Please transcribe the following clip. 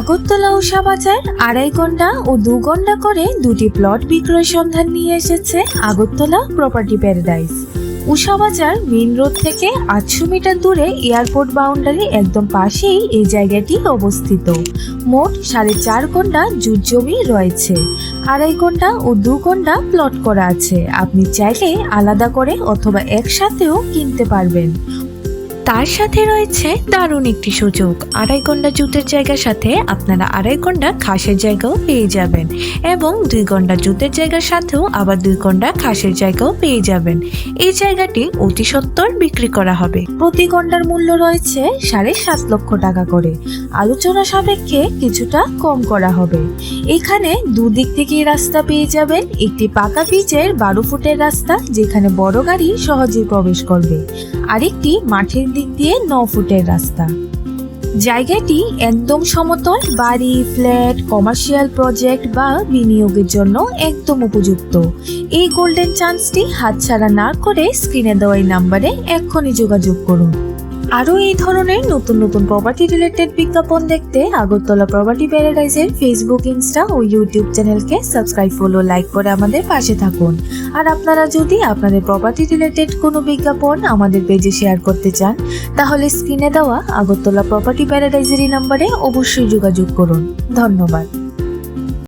আগরতলা উষা বাজার আড়াই ঘণ্টা ও দু ঘণ্টা করে দুটি প্লট বিক্রয় সন্ধান নিয়ে এসেছে আগরতলা প্রপার্টি প্যারাডাইস। উষা বাজার মেন রোড থেকে আটশো মিটার দূরে এয়ারপোর্ট বাউন্ডারি একদম পাশেই এই জায়গাটি অবস্থিত। মোট সাড়ে চার ঘণ্টা জুট জমি রয়েছে। আড়াই ঘণ্টা ও দু ঘণ্টা প্লট করা আছে। আপনি চাইলে আলাদা করে অথবা একসাথেও কিনতে পারবেন। তার সাথে রয়েছে দারুণ একটি সুযোগ। আড়াই ঘণ্টা জুতের জায়গার সাথে আপনারা আড়াই ঘণ্টা খাসের জায়গাও পেয়ে যাবেন এবং দুই ঘণ্টা জুতের জায়গার সাথেও আবার দুই ঘণ্টা খাসের জায়গাও পেয়ে যাবেন। এই জায়গাটি অতি সত্তর বিক্রি করা হবে। প্রতি ঘণ্টার মূল্য রয়েছে সাড়ে সাত লক্ষ টাকা করে। আলোচনা সাপেক্ষে কিছুটা কম করা হবে। এখানে দুদিক থেকেই রাস্তা পেয়ে যাবেন। একটি পাকা পিচের বারো ফুটের রাস্তা যেখানে বড় গাড়ি সহজেই প্রবেশ করবে। আরেকটি মাঠের দিক দিয়ে ন ফুটের রাস্তা। জায়গাটি একদম সমতল, বাড়ি, ফ্ল্যাট, কমার্শিয়াল প্রজেক্ট বা বিনিয়োগের জন্য একদম উপযুক্ত। এই গোল্ডেন চান্সটি হাতছাড়া না করে স্ক্রিনে দেওয়া নাম্বারে এক্ষুনি যোগাযোগ করুন। আরও এই ধরনের নতুন নতুন প্রপার্টি রিলেটেড বিজ্ঞাপন দেখতে আগরতলা প্রপার্টি প্যারাডাইজের ফেসবুক ইনস্টা ও ইউটিউব চ্যানেলকে সাবস্ক্রাইব ফলো লাইক করে আমাদের পাশে থাকুন। আর আপনারা যদি আপনাদের প্রপার্টি রিলেটেড কোনো বিজ্ঞাপন আমাদের পেজে শেয়ার করতে চান, তাহলে স্ক্রিনে দেওয়া আগরতলা প্রপার্টি প্যারাডাইজের নাম্বারে অবশ্যই যোগাযোগ করুন। ধন্যবাদ।